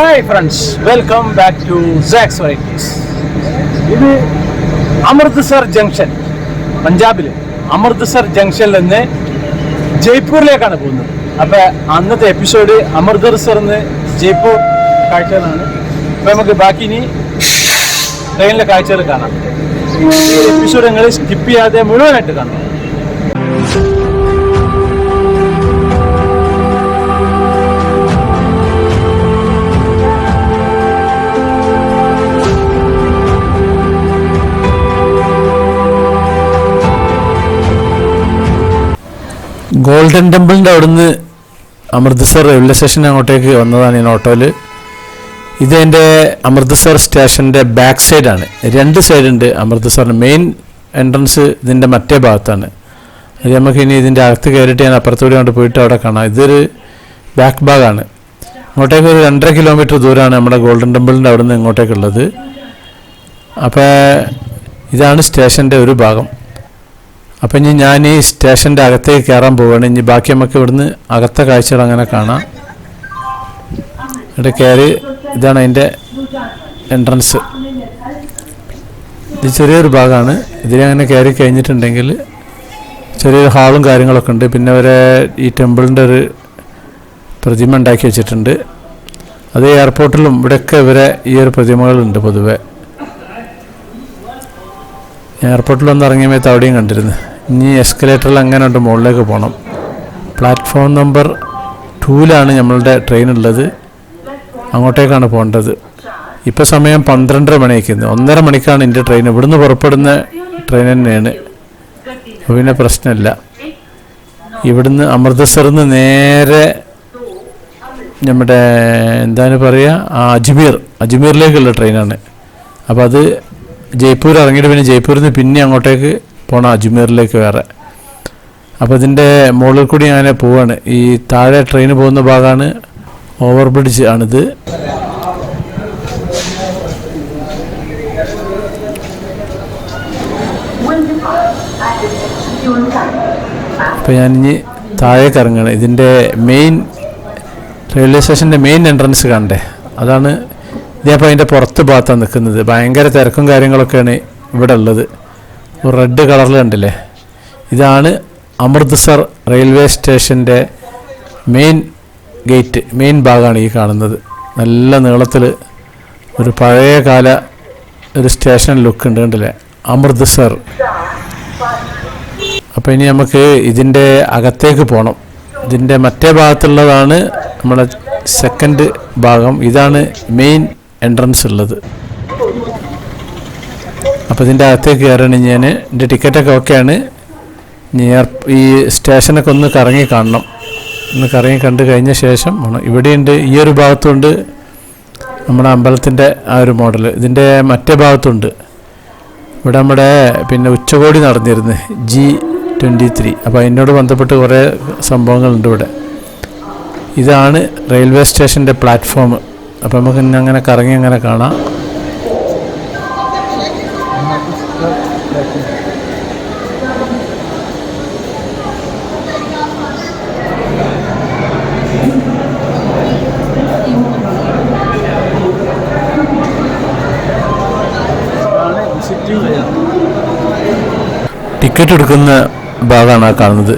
Hi friends welcome back to sax varieties ഇത് Amritsar junction പഞ്ചാബിൽ അമൃത്സർ ജംഗ്ഷനിൽ നിന്ന് ജയ്പൂരിലേക്കാണ് പോകുന്നത്. അപ്പോൾ അന്നത്തെ എപ്പിസോഡ് അമൃത്സർ നിന്ന് ജയ്പൂർ കാഴ്ചകളാണ്. അപ്പോൾ നമുക്ക് ബാക്കി ഇനി ട്രെയിനിലെ കാഴ്ചകൾ കാണാം. ഈ എപ്പിസോഡ് നിങ്ങൾ സ്കിപ്പ് ചെയ്യാതെ മുഴുവനായിട്ട് കാണാം. ഗോൾഡൻ ടെമ്പിളിന്റെ അവിടുന്ന് അമൃത്സർ റെയിൽവേ സ്റ്റേഷൻ അങ്ങോട്ടേക്ക് വന്നതാണ് ഞാൻ ഓട്ടോയിൽ ഇത് എന്റെ അമൃത്സർ സ്റ്റേഷന്റെ ബാക്ക് സൈഡാണ് രണ്ട് സൈഡുണ്ട് അമൃത്സറിന്. മെയിൻ എൻട്രൻസ് ഇതിന്റെ മറ്റേ ഭാഗത്താണ്. അത് നമുക്ക് ഇനി ഇതിന്റെ അകത്ത് കയറിയിട്ട് ഞാൻ അപ്പുറത്തൂടെ കൊണ്ട് പോയിട്ട് അവിടെ കാണാം. ഇതൊരു ബാക്ക് ഭാഗമാണ് ഇങ്ങോട്ടേക്ക് ഒരു രണ്ടര കിലോമീറ്റർ ദൂരമാണ് നമ്മുടെ ഗോൾഡൻ ടെമ്പിളിന്റെ അവിടെ നിന്ന് ഇങ്ങോട്ടേക്കുള്ളത്. അപ്പോൾ ഇതാണ് സ്റ്റേഷന്റെ ഒരു ഭാഗം. അപ്പം ഇനി ഞാൻ ഈ സ്റ്റേഷന്റെ അകത്തേക്ക് കയറാൻ പോവുകയാണ് ഇനി ബാക്കി നമുക്ക് ഇവിടുന്ന് അകത്തെ കാഴ്ചകൾ അങ്ങനെ കാണാം. ഇവിടെ കയറി ഇതാണ് അതിന്റെ എൻട്രൻസ് ഇത് ചെറിയൊരു ഭാഗമാണ്. ഇതിലങ്ങനെ കയറി കഴിഞ്ഞിട്ടുണ്ടെങ്കിൽ ചെറിയൊരു ഹാളും കാര്യങ്ങളൊക്കെ ഉണ്ട്. പിന്നെ അവരെ ഈ ടെമ്പിളിന്റെ ഒരു പ്രതിമ ഉണ്ടാക്കി വെച്ചിട്ടുണ്ട്. അത് എയർപോർട്ടിലും ഇവിടെയൊക്കെ ഇവരെ ഈ ഒരു പ്രതിമകളുണ്ട് പൊതുവെ. എയർപോർട്ടിൽ ഒന്ന് ഇറങ്ങിയ സമയത്ത് അവിടെയും കണ്ടിരുന്നു. ഇനി എസ്കലേറ്ററിൽ അങ്ങനെ ഉണ്ട് മുകളിലേക്ക് പോകണം പ്ലാറ്റ്ഫോം നമ്പർ ടൂവിലാണ് നമ്മളുടെ ട്രെയിൻ ഉള്ളത്. അങ്ങോട്ടേക്കാണ് പോകേണ്ടത്. ഇപ്പോൾ സമയം പന്ത്രണ്ടര മണിയാക്കുന്നത് ഒന്നര മണിക്കാണ് എന്റെ ട്രെയിൻ ഇവിടുന്ന് പുറപ്പെടുന്ന ട്രെയിൻ തന്നെയാണ്. അപ്പോൾ പിന്നെ പ്രശ്നമില്ല. ഇവിടുന്ന് അമൃതസറിൽ നിന്ന് നേരെ നമ്മുടെ എന്താണ് പറയുക അജ്മീർ അജ്മീറിലേക്കുള്ള ട്രെയിനാണ് അപ്പോൾ അത് ജയ്പൂർ ഇറങ്ങിയിട്ട് പിന്നെ ജയ്പൂരിൽ നിന്ന് പിന്നെ അങ്ങോട്ടേക്ക് പോകണം അജ്മീറിലേക്ക് വേറെ. അപ്പോൾ ഇതിന്റെ മുകളിൽ കൂടി അങ്ങനെ പോവാണ്. ഈ താഴെ ട്രെയിൻ പോകുന്ന ഭാഗമാണ് ഓവർ ബ്രിഡ്ജ് ആണിത്. അപ്പോൾ ഞാനിനി താഴേക്ക് ഇറങ്ങുകയാണ് ഇതിന്റെ മെയിൻ റെയിൽവേ സ്റ്റേഷന്റെ മെയിൻ എൻട്രൻസ് കണ്ടേ അതാണ് ഇതേപ്പോൾ അതിന്റെ പുറത്ത് ഭാഗത്താണ് നിൽക്കുന്നത്. ഭയങ്കര തിരക്കും കാര്യങ്ങളൊക്കെയാണ് ഇവിടെ ഉള്ളത്. റെഡ് കളറിൽ കണ്ടില്ലേ? ഇതാണ് അമൃത്സർ റെയിൽവേ സ്റ്റേഷന്റെ മെയിൻ ഗേറ്റ് മെയിൻ ഭാഗമാണ് ഈ കാണുന്നത്. നല്ല നീളത്തിൽ ഒരു പഴയ കാല ഒരു സ്റ്റേഷൻ ലുക്ക് ഉണ്ട് കണ്ടില്ലേ? അമൃത്സർ അപ്പോൾ ഇനി നമുക്ക് ഇതിന്റെ അകത്തേക്ക് പോകണം ഇതിന്റെ മറ്റേ ഭാഗത്തുള്ളതാണ് നമ്മുടെ സെക്കൻഡ് ഭാഗം. ഇതാണ് മെയിൻ എൻട്രൻസ് ഉള്ളത്. അപ്പോൾ ഇതിന്റെ അകത്തേക്ക് കയറണമെങ്കിൽ ഞാൻ എന്റെ ടിക്കറ്റൊക്കെ ഓക്കെയാണ് നിയർ ഈ സ്റ്റേഷനൊക്കെ ഒന്ന് കറങ്ങി കാണണം. ഒന്ന് കറങ്ങി കണ്ട് കഴിഞ്ഞ ശേഷം വേണം ഇവിടെയുണ്ട് ഈ ഒരു ഭാഗത്തുണ്ട് നമ്മുടെ അമ്പലത്തിന്റെ ആ ഒരു മോഡൽ ഇതിന്റെ മറ്റേ ഭാഗത്തുണ്ട്. ഇവിടെ നമ്മുടെ പിന്നെ ഉച്ചകോടി നടന്നിരുന്നു ജി ട്വന്റി ത്രീ അപ്പോൾ അതിനോട് ബന്ധപ്പെട്ട് കുറേ സംഭവങ്ങളുണ്ട് ഇവിടെ. ഇതാണ് റെയിൽവേ സ്റ്റേഷന്റെ പ്ലാറ്റ്ഫോം അപ്പോൾ നമുക്ക് അങ്ങനെ കറങ്ങി അങ്ങനെ കാണാം. ടിക്കറ്റ് എടുക്കുന്ന ഭാഗമാണ് ആ കാണുന്നത്.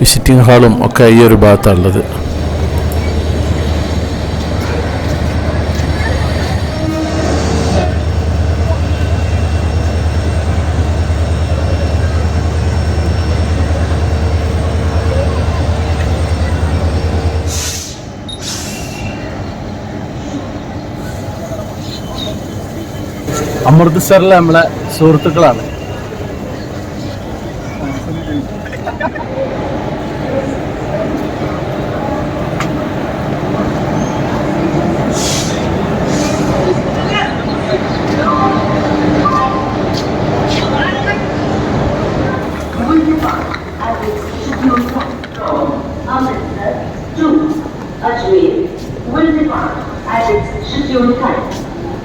വിസിറ്റിംഗ് ഹാളും ഒക്കെ ഈ ഒരു ഭാഗത്താണ് ഭാഗത്താണുള്ളത് അമൃത്സറിലെ നമ്മളെ സുഹൃത്തുക്കളാണ്.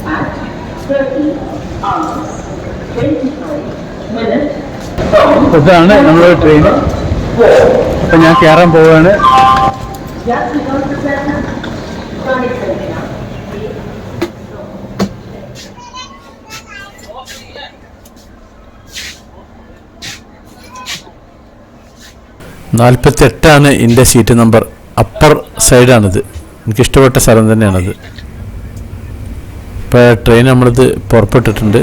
at 30 hours 25 minutes ഇതാണ് നമ്മുടെ ട്രെയിൻ അപ്പൊ ഞാൻ കയറാൻ പോവാണ്. നാൽപ്പത്തെട്ടാണ് ഇന്റെ സീറ്റ് നമ്പർ അപ്പർ സൈഡാണിത് എനിക്കിഷ്ടപ്പെട്ട സ്ഥലം തന്നെയാണത്. ഇപ്പോൾ ട്രെയിൻ നമ്മളിത് പുറപ്പെട്ടിട്ടുണ്ട്.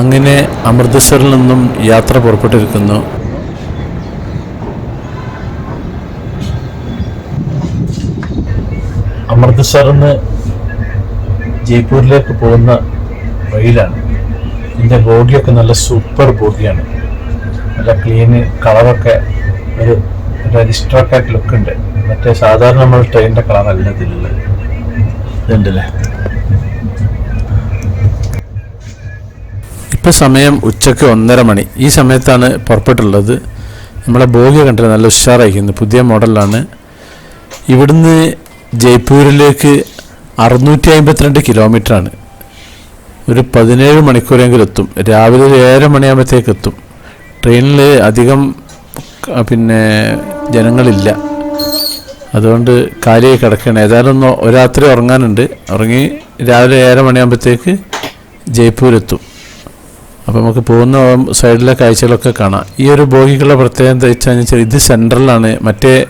അങ്ങനെ അമൃത്സറിൽ നിന്നും യാത്ര പുറപ്പെട്ടിരിക്കുന്നു. അമൃത്സറിൽ നിന്ന് ജയ്പൂരിലേക്ക് പോകുന്ന വഴിയിലാണ് ഇതിന്റെ ബോഗിയൊക്കെ നല്ല സൂപ്പർ ബോഗിയാണ് നല്ല ക്ലീന് കളറൊക്കെ ഒരു ഒരു ലുക്ക് ഉണ്ട്. മറ്റേ സാധാരണ നമ്മൾ ട്രെയിനിന്റെ കളറല്ല ഇതിലുള്ളത് ഇതുണ്ടല്ലേ? ഇപ്പോൾ സമയം ഉച്ചയ്ക്ക് ഒന്നര മണി. ഈ സമയത്താണ് പുറപ്പെട്ടുള്ളത്. നമ്മളെ ബോഗി കണ്ടിട്ട് നല്ല ഉഷാറായിരിക്കുന്നു. പുതിയ മോഡലാണ്. ഇവിടുന്ന് ജയ്പൂരിലേക്ക് അറുന്നൂറ്റി അമ്പത്തിരണ്ട് കിലോമീറ്ററാണ്. ഒരു പതിനേഴ് മണിക്കൂറെങ്കിലും എത്തും രാവിലെ ഒരു ഏഴര മണിയാകുമ്പോഴത്തേക്ക് എത്തും ട്രെയിനിൽ അധികം പിന്നെ ജനങ്ങളില്ല. അതുകൊണ്ട് കാലിയായി കിടക്കണം. ഏതായാലും ഒന്ന് ഒരാത്രി രാത്രി ഉറങ്ങാനുണ്ട്. ഉറങ്ങി രാവിലെ ഏഴര മണിയാകുമ്പോഴത്തേക്ക് ജയ്പൂരെത്തും. അപ്പോൾ നമുക്ക് പോകുന്ന സൈഡിലെ കാഴ്ചകളൊക്കെ കാണാം. ഈ ഒരു ബോഗിക്കുള്ള പ്രത്യേകത വെച്ചാൽ ഇത് സെൻട്രലാണ്. മറ്റേ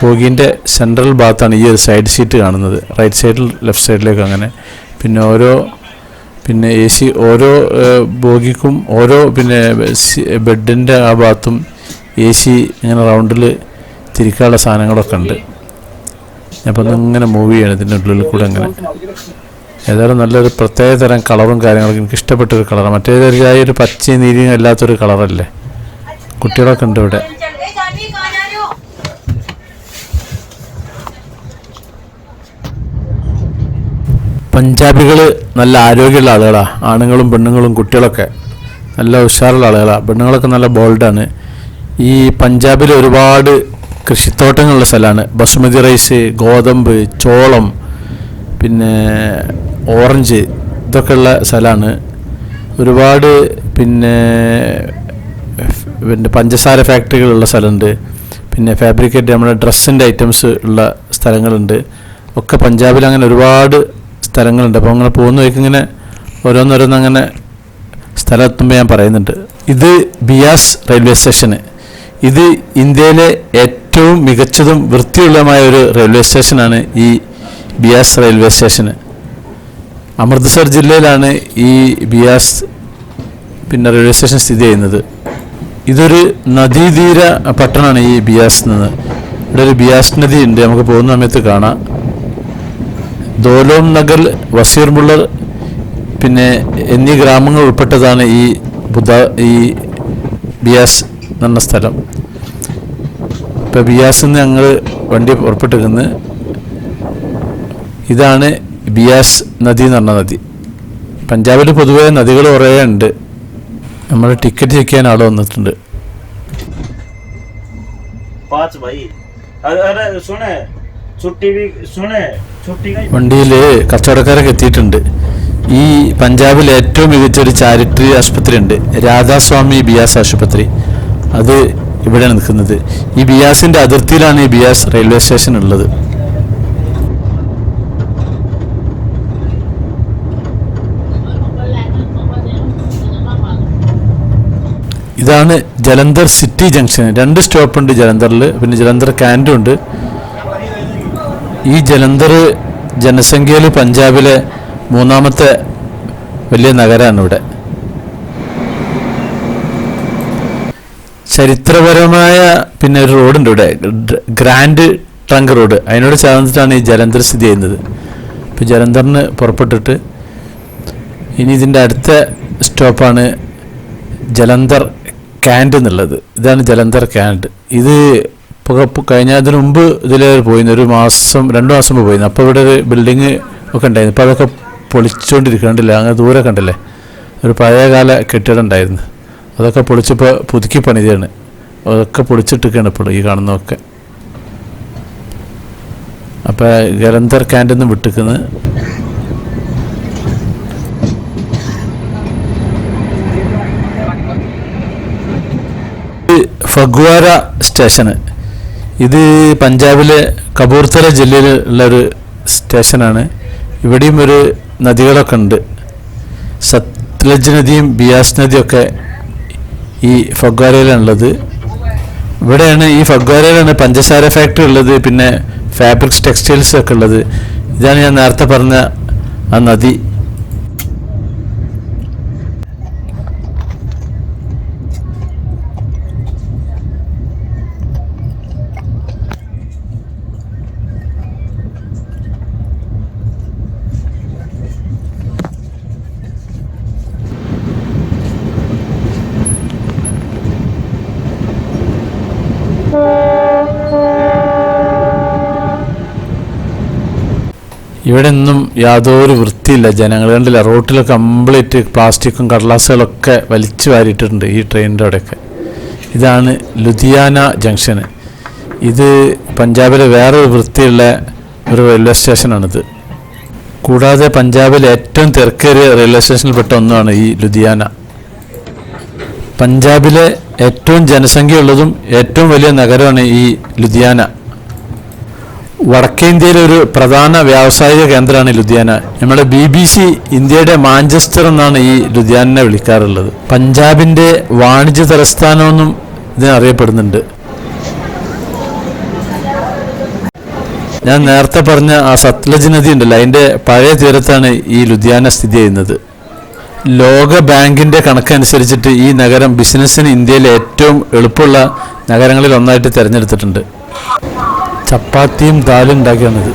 ബോഗീന്റെ സെൻട്രൽ ഭാഗത്താണ് ഈ ഒരു സൈഡ് സീറ്റ് കാണുന്നത്. റൈറ്റ് സൈഡിൽ ലെഫ്റ്റ് സൈഡിലേക്ക് അങ്ങനെ. പിന്നെ ഓരോ പിന്നെ എ സി ഓരോ ബോഗിക്കും ഓരോ പിന്നെ ബെഡിന്റെ ആ ഭാഗത്തും എ സി ഇങ്ങനെ റൗണ്ടിൽ തിരിക്കാനുള്ള സാധനങ്ങളൊക്കെ ഉണ്ട്. അപ്പം ഇങ്ങനെ മൂവ് ചെയ്യണം ഇതിന്റെ ഉള്ളിൽ കൂടെ അങ്ങനെ. ഏതായാലും നല്ലൊരു പ്രത്യേക തരം കളറും കാര്യങ്ങളൊക്കെ എനിക്ക് ഇഷ്ടപ്പെട്ടൊരു കളറാണ് മറ്റേതൊരു ഒരു പച്ചയും നീരിയും അല്ലാത്തൊരു കളറല്ലേ കുട്ടികളൊക്കെ ഉണ്ട് ഇവിടെ. പഞ്ചാബികൾ നല്ല ആരോഗ്യമുള്ള ആളുകളാണ് ആണുങ്ങളും പെണ്ണുങ്ങളും കുട്ടികളൊക്കെ നല്ല ഉഷാറുള്ള ആളുകളാണ് പെണ്ണുങ്ങളൊക്കെ നല്ല ബോൾഡാണ്. ഈ പഞ്ചാബിൽ ഒരുപാട് കൃഷിത്തോട്ടങ്ങളുള്ള സ്ഥലമാണ്. ബസുമതി റൈസ് ഗോതമ്പ് ചോളം പിന്നെ ഓറഞ്ച് ഇതൊക്കെ ഉള്ള സ്ഥലമാണ്. ഒരുപാട് പിന്നെ പിന്നെ പഞ്ചസാര ഫാക്ടറികളുള്ള സ്ഥലമുണ്ട്. പിന്നെ ഫാബ്രിക്കേറ്റ് നമ്മുടെ ഡ്രസ്സിന്റെ ഐറ്റംസ് ഉള്ള സ്ഥലങ്ങളുണ്ട്. ഒക്കെ പഞ്ചാബിൽ അങ്ങനെ ഒരുപാട് സ്ഥലങ്ങളുണ്ട്. അപ്പോൾ അങ്ങനെ പോകുന്ന വഴിക്ക് ഇങ്ങനെ ഓരോന്നോരോന്ന് അങ്ങനെ സ്ഥലം എത്തുമ്പോൾ ഞാൻ പറയുന്നുണ്ട്. ഇത് ബിയാസ് റെയിൽവേ സ്റ്റേഷന്. ഇത് ഇന്ത്യയിലെ ഏറ്റവും മികച്ചതും വൃത്തിയുള്ളതുമായ ഒരു റെയിൽവേ സ്റ്റേഷനാണ് ഈ ബിയാസ് റെയിൽവേ സ്റ്റേഷന്. അമൃത്സർ ജില്ലയിലാണ് ഈ ബിയാസ് പിന്നെ റെയിൽവേ സ്റ്റേഷൻ സ്ഥിതി ചെയ്യുന്നത്. ഇതൊരു നദീതീര പട്ടണമാണ് ഈ ബിയാസ് നിന്ന്. ഇവിടെ ഒരു ബിയാസ് നദി ഉണ്ട്. നമുക്ക് പോകുന്ന സമയത്ത് കാണാം. ദോലോം നഗർ വസീർമുള്ളർ പിന്നെ എന്നീ ഗ്രാമങ്ങൾ ഉൾപ്പെട്ടതാണ് ഈ ബുദ്ധ ഈ ബിയാസ് എന്ന സ്ഥലം. ഇപ്പോൾ ബിയാസിൽ നിന്ന് ഞങ്ങൾ വണ്ടി പുറപ്പെട്ടിരിക്കുന്നത് ഇതാണ് ബിയാസ് നദി എന്ന് പറഞ്ഞ നദി. പഞ്ചാബിൽ പൊതുവേ നദികൾ കുറേ ഉണ്ട്. നമ്മൾ ടിക്കറ്റ് ചെക്ക് ചെയ്യാൻ ആൾ വന്നിട്ടുണ്ട്. പാച്ച് ഭായി അതെ സുണേ. ചുട്ടി സുണേ. വണ്ടിയിൽ കച്ചവടക്കാരൊക്കെ എത്തിയിട്ടുണ്ട്. ഈ പഞ്ചാബിൽ ഏറ്റവും മികച്ച ഒരു ചാരിറ്ററി ആശുപത്രി ഉണ്ട്. രാധാസ്വാമി ബിയാസ് ആശുപത്രി. അത് ഇവിടെയാണ് നിൽക്കുന്നത്. ഈ ബിയാസിന്റെ അതിർത്തിയിലാണ് ഈ ബിയാസ് റെയിൽവേ സ്റ്റേഷൻ ഉള്ളത്. ഇതാണ് ജലന്ധർ സിറ്റി ജംഗ്ഷൻ. രണ്ട് സ്റ്റോപ്പുണ്ട് ജലന്ധറിൽ പിന്നെ ജലന്ധർ ക്യാന്റും ഉണ്ട്. ഈ ജലന്ധർ ജനസംഖ്യയിൽ പഞ്ചാബിലെ മൂന്നാമത്തെ വലിയ നഗരമാണ് ഇവിടെ ചരിത്രപരമായ പിന്നെ ഒരു റോഡുണ്ട് ഇവിടെ ഗ്രാൻഡ് ട്രങ്ക് റോഡ്. അതിനോട് ചേർന്നിട്ടാണ് ഈ ജലന്ധർ സ്ഥിതി ചെയ്യുന്നത്. ഇപ്പോൾ ജലന്ധറിന് പുറപ്പെട്ടിട്ട് ഇനി ഇതിന്റെ അടുത്ത സ്റ്റോപ്പാണ് ജലന്ധർ ക്യാൻഡ് എന്നുള്ളത്. ഇതാണ് ജലന്ധർ ക്യാൻഡ്. ഇത് അപ്പോൾ കഴിഞ്ഞ അതിന് മുമ്പ് ഇതിൽ പോയിരുന്നു ഒരു മാസം രണ്ട് മാസം മുമ്പ് പോയിരുന്നു അപ്പോൾ ഇവിടെ ഒരു ബിൽഡിങ് ഒക്കെ ഉണ്ടായിരുന്നു. ഇപ്പോൾ അതൊക്കെ പൊളിച്ചുകൊണ്ടിരിക്കണ്ടില്ല അങ്ങനെ ദൂരെ കണ്ടില്ലേ? ഒരു പഴയകാല കെട്ടിടം ഉണ്ടായിരുന്നു അതൊക്കെ പൊളിച്ചപ്പോൾ പുതുക്കി പണിതാണ്. അതൊക്കെ പൊളിച്ചിട്ടൊക്കെയാണ് ഇപ്പോൾ ഈ കാണുന്നതൊക്കെ. അപ്പോൾ ഗലന്തർ ക്യാൻഡിൽ വിട്ടിക്കുന്നത് ഫഗ്വാര സ്റ്റേഷന്. ഇത് പഞ്ചാബിലെ കപൂർത്തല ജില്ലയിലുള്ള ഒരു സ്റ്റേഷനാണ്. ഇവിടെയും ഒരു നദികളൊക്കെ ഉണ്ട്. സത്ലജ് നദിയും ബിയാസ് നദിയൊക്കെ ഈ ഫഗ്വാരയിലാണുള്ളത്. ഇവിടെയാണ് ഈ ഫഗ്വാരയിലാണ് പഞ്ചസാര ഫാക്ടറി ഉള്ളത് പിന്നെ ഫാബ്രിക്സ് ടെക്സ്റ്റൈൽസ് ഒക്കെ ഉള്ളത്. ഇതാണ് ഞാൻ നേരത്തെ പറഞ്ഞ ആ നദി. ഇവിടെ ഒന്നും യാതൊരു വൃത്തിയില്ല. ജനങ്ങൾ കണ്ടില്ല റോട്ടിൽ കംപ്ലീറ്റ് പ്ലാസ്റ്റിക്കും കടലാസുകളൊക്കെ വലിച്ചു വാരിയിട്ടുണ്ട് ഈ ട്രെയിനിന്റെ അവിടെയൊക്കെ. ഇതാണ് ലുധിയാന ജംഗ്ഷന്. ഇത് പഞ്ചാബിലെ വേറൊരു വൃത്തിയുള്ള ഒരു റെയിൽവേ സ്റ്റേഷനാണിത് കൂടാതെ പഞ്ചാബിലെ ഏറ്റവും തിരക്കേറിയ റെയിൽവേ സ്റ്റേഷനിൽപ്പെട്ട ഒന്നാണ് ഈ ലുധിയാന. പഞ്ചാബിലെ ഏറ്റവും ജനസംഖ്യയുള്ളതും ഏറ്റവും വലിയ നഗരമാണ് ഈ ലുധിയാന. വടക്കേ ഇന്ത്യയിലെ ഒരു പ്രധാന വ്യാവസായിക കേന്ദ്രമാണ് ലുധിയാന. നമ്മുടെ ബി ബി സി ഇന്ത്യയുടെ മാഞ്ചസ്റ്റർ എന്നാണ് ഈ ലുധിയാനെ വിളിക്കാറുള്ളത്. പഞ്ചാബിന്റെ വാണിജ്യ തലസ്ഥാനമെന്നും ഇതിനറിയപ്പെടുന്നുണ്ട് ഞാൻ നേരത്തെ പറഞ്ഞ ആ സത്ലജ് നദി ഉണ്ടല്ലോ അതിന്റെ പഴയ തീരത്താണ് ഈ ലുധിയാന സ്ഥിതി ചെയ്യുന്നത്. ലോക ബാങ്കിന്റെ കണക്കനുസരിച്ചിട്ട് ഈ നഗരം ബിസിനസ്സിന് ഇന്ത്യയിലെ ഏറ്റവും എളുപ്പമുള്ള നഗരങ്ങളിൽ ഒന്നായിട്ട് തിരഞ്ഞെടുത്തിട്ടുണ്ട്. ചപ്പാത്തിയും ദാലും ഉണ്ടാക്കിയാണിത്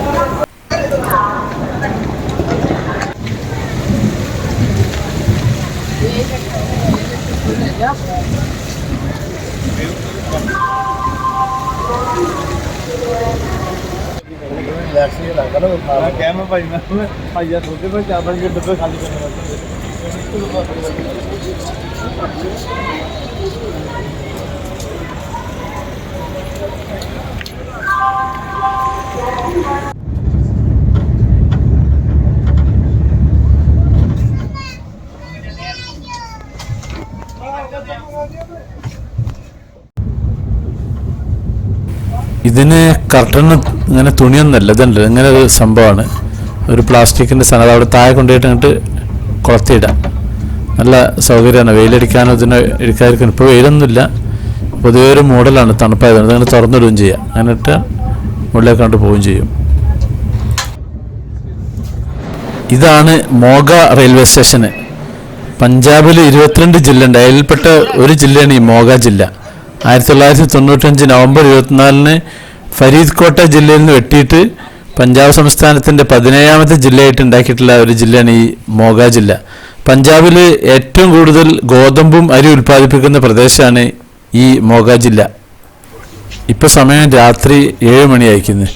ക്യാമറ പയ്യ പയ്യ സൂര്യപ്പോ ചാപ്പൻ കിട്ടുമ്പോ കളി Thank you. ഇതിന് കർട്ടൺ ഇങ്ങനെ തുണിയൊന്നല്ല ഇതുണ്ട് ഇങ്ങനെ ഒരു സംഭവമാണ്. ഒരു പ്ലാസ്റ്റിക്കിന്റെ സാധനം. അവിടെ താഴെ കൊണ്ടുപോയിട്ട് അങ്ങോട്ട് കുളത്തിയിടാം. നല്ല സൗകര്യമാണ്. വെയിലടിക്കാനോ ഇതിനോ എടുക്കാതിരിക്കാനും ഇപ്പോൾ വെയിലൊന്നുമില്ല. പൊതുവേ ഒരു മോഡലാണ് തണുപ്പായതുകൊണ്ട് അങ്ങനെ തുറന്നിടുകയും ചെയ്യാം. എന്നിട്ട് മുകളിലേക്കാണ്ട് മുകളിലേക്ക് കണ്ട് പോവുകയും ചെയ്യും. ഇതാണ് മോഗ റെയിൽവേ സ്റ്റേഷന്. പഞ്ചാബിൽ ഇരുപത്തിരണ്ട് ജില്ല ഉണ്ട്. അതിൽപ്പെട്ട ഒരു ജില്ലയാണ് ഈ മോഗ ജില്ല. ആയിരത്തി തൊള്ളായിരത്തി തൊണ്ണൂറ്റഞ്ച് നവംബർ ഇരുപത്തിനാലിന് ഫരീദ് കോട്ട ജില്ലയിൽ നിന്ന് വെട്ടിയിട്ട് പഞ്ചാബ് സംസ്ഥാനത്തിന്റെ പതിനേഴാമത്തെ ജില്ലയായിട്ട് ഉണ്ടാക്കിയിട്ടുള്ള ഒരു ജില്ലയാണ് ഈ മോഗ ജില്ല. പഞ്ചാബിൽ ഏറ്റവും കൂടുതൽ ഗോതമ്പും അരി ഉൽപ്പാദിപ്പിക്കുന്ന പ്രദേശമാണ് ഈ മോഗ ജില്ല. ഇപ്പോൾ സമയം രാത്രി ഏഴ് മണിയായിരിക്കുന്നു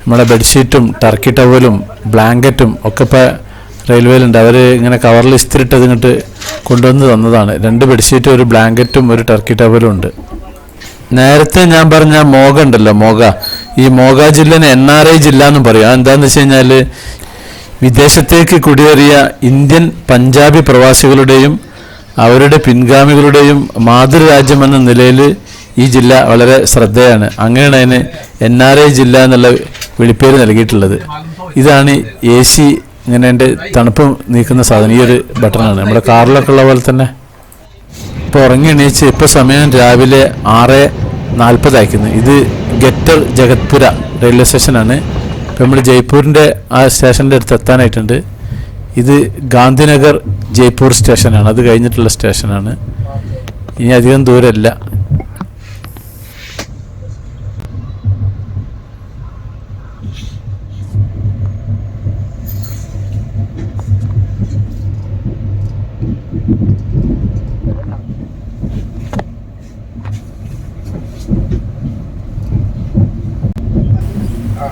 നമ്മുടെ ബെഡ്ഷീറ്റും ടർക്കി ടവലും ബ്ലാങ്കറ്റും ഒക്കെ ഇപ്പോൾ റെയിൽവേയിലുണ്ട്. അവർ ഇങ്ങനെ കവറിൽ ഇസ്തിരിട്ട് ഇങ്ങോട്ട് കൊണ്ടുവന്ന് തന്നതാണ്. രണ്ട് ബെഡ്ഷീറ്റും ഒരു ബ്ലാങ്കറ്റും ഒരു ടർക്കി ടവലും ഉണ്ട്. നേരത്തെ ഞാൻ പറഞ്ഞ മോഗ ഉണ്ടല്ലോ മോഗ. ഈ മോഗ ജില്ലനെ എൻ ആർ ഐ ജില്ല എന്നും പറയും. എന്താന്ന് വെച്ച് കഴിഞ്ഞാൽ വിദേശത്തേക്ക് കുടിയേറിയ ഇന്ത്യൻ പഞ്ചാബി പ്രവാസികളുടെയും അവരുടെ പിൻഗാമികളുടെയും മാതൃരാജ്യമെന്ന നിലയിൽ ഈ ജില്ല വളരെ ശ്രദ്ധയാണ്. അങ്ങനെയാണ് അതിന് എൻ ആർ ഐ ജില്ല എന്നുള്ള വിളിപ്പേര് നൽകിയിട്ടുള്ളത്. ഇതാണ് എ സി ഇങ്ങനെ എന്റെ തണുപ്പ് നീക്കുന്ന സാധനം. ഈ ഒരു ബട്ടണാണ്. നമ്മുടെ കാറിലൊക്കെ ഉള്ള പോലെ തന്നെ. ഇപ്പോൾ ഉറങ്ങി എണീച്ച് ഇപ്പോൾ സമയം രാവിലെ ആറ് നാൽപ്പതായിരിക്കുന്നു ഇത് ഗെറ്റർ ജഗത്പുര റെയിൽവേ സ്റ്റേഷനാണ്. ഇപ്പോൾ നമ്മൾ ജയ്പൂരിന്റെ ആ സ്റ്റേഷന്റെ അടുത്ത് എത്താനായിട്ടുണ്ട്. ഇത് ഗാന്ധിനഗർ ജയ്പൂർ സ്റ്റേഷനാണ്. അത് കഴിഞ്ഞിട്ടുള്ള സ്റ്റേഷനാണ്. ഇനി അധികം ദൂരമല്ല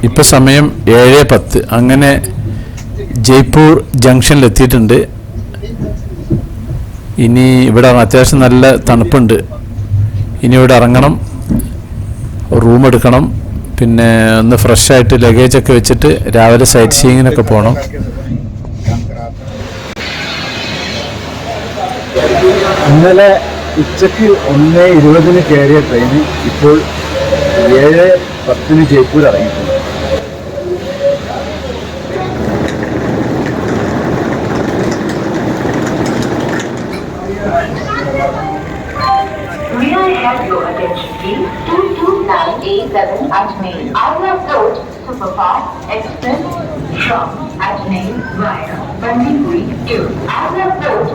ഇപ്പൊ സമയം ഏഴ് പത്ത്. അങ്ങനെ ജയ്പൂർ ജംഗ്ഷനിലെത്തിയിട്ടുണ്ട്. ഇനി ഇവിടെ അത്യാവശ്യം നല്ല തണുപ്പുണ്ട്. ഇനി ഇവിടെ ഇറങ്ങണം. റൂം എടുക്കണം. പിന്നെ ഒന്ന് ഫ്രഷ് ആയിട്ട് ലഗേജ് ഒക്കെ വെച്ചിട്ട് രാവിലെ സൈറ്റ് സീയിങ്ങിനൊക്കെ പോകണം ഇന്നലെ ഉച്ചയ്ക്ക് ഒന്ന് ഇരുപതിന് കയറിയ ട്രെയിൻ ഇപ്പോൾ ഏഴ് പത്തിന് ജയ്പൂർ ഇറങ്ങിയിട്ടുണ്ട്. 229A7 Ajmer. Agra Road Superfast Express from Ajmer via Bandipuri to Agra Road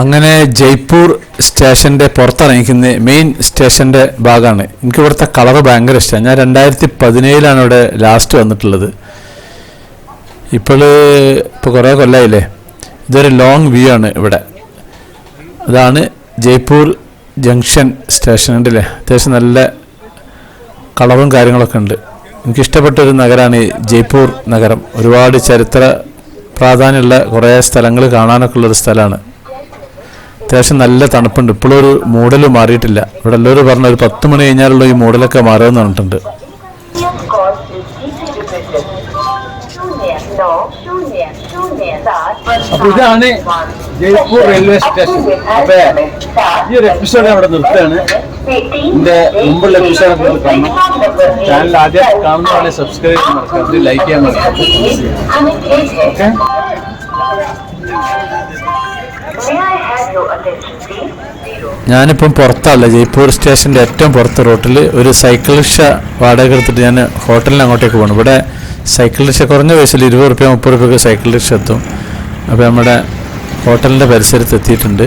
അങ്ങനെ ജയ്പൂർ സ്റ്റേഷന്റെ പുറത്തിറങ്ങിക്കുന്ന മെയിൻ സ്റ്റേഷന്റെ ഭാഗമാണ്. എനിക്ക് ഇവിടുത്തെ കളർ ഭയങ്കര ഇഷ്ടമാണ്. ഞാൻ രണ്ടായിരത്തി പതിനേഴിലാണ് ഇവിടെ ലാസ്റ്റ് വന്നിട്ടുള്ളത്. ഇപ്പോൾ ഇപ്പോൾ കുറേ കൊല്ലമായില്ലേ ഇതൊരു ലോങ് വ്യൂ ആണ് ഇവിടെ. അതാണ് ജയ്പൂർ ജംഗ്ഷൻ സ്റ്റേഷൻ ഉണ്ടല്ലേ അത്യാവശ്യം നല്ല കളറും കാര്യങ്ങളൊക്കെ ഉണ്ട്. എനിക്കിഷ്ടപ്പെട്ട ഒരു നഗരമാണ് ജയ്പൂർ നഗരം. ഒരുപാട് ചരിത്ര പ്രാധാന്യമുള്ള കുറേ സ്ഥലങ്ങൾ കാണാനൊക്കെ ഉള്ളൊരു സ്ഥലമാണ്. അത്യാവശ്യം നല്ല തണുപ്പുണ്ട്. ഇപ്പോഴും ഒരു മൂടൽ മാറിയിട്ടില്ല. ഇവിടെ എല്ലാവരും പറഞ്ഞ ഒരു പത്ത് മണി കഴിഞ്ഞാലുള്ള ഈ മൂടലൊക്കെ മാറുമെന്ന് പറഞ്ഞിട്ടുണ്ട്. അപ്പൊ ഇതാണ് ജയ്പൂർ റെയിൽവേ സ്റ്റേഷൻ. അപ്പൊ ഈ ഒരു എപ്പിസോഡ് അവിടെ നിർത്തുകയാണ്. ഇതിന്റെ മുമ്പുള്ള എപ്പിസോഡ് കാണണം ചാനൽ ആദ്യം കാണുന്നവരെ സബ്സ്ക്രൈബ് ചെയ്യാൻ മറക്കരുത്. ലൈക്ക് ചെയ്യാൻ മറക്കരുത്. ഓക്കെ. ഞാനിപ്പം പുറത്തല്ല. ജയ്പൂർ സ്റ്റേഷന്റെ ഏറ്റവും പുറത്ത് റോട്ടിൽ ഒരു സൈക്കിൾ റിക്ഷ വാടക എടുത്തിട്ട് ഞാൻ ഹോട്ടലിന് അങ്ങോട്ടേക്ക് പോകണം ഇവിടെ സൈക്കിൾ റിക്ഷ കുറഞ്ഞ പൈസയിൽ ഇരുപത് റുപ്യ മുപ്പത് റുപ്യൊക്കെ സൈക്കിൾ റിക്ഷ എത്തും. അപ്പോൾ നമ്മുടെ ഹോട്ടലിന്റെ പരിസരത്ത് എത്തിയിട്ടുണ്ട്.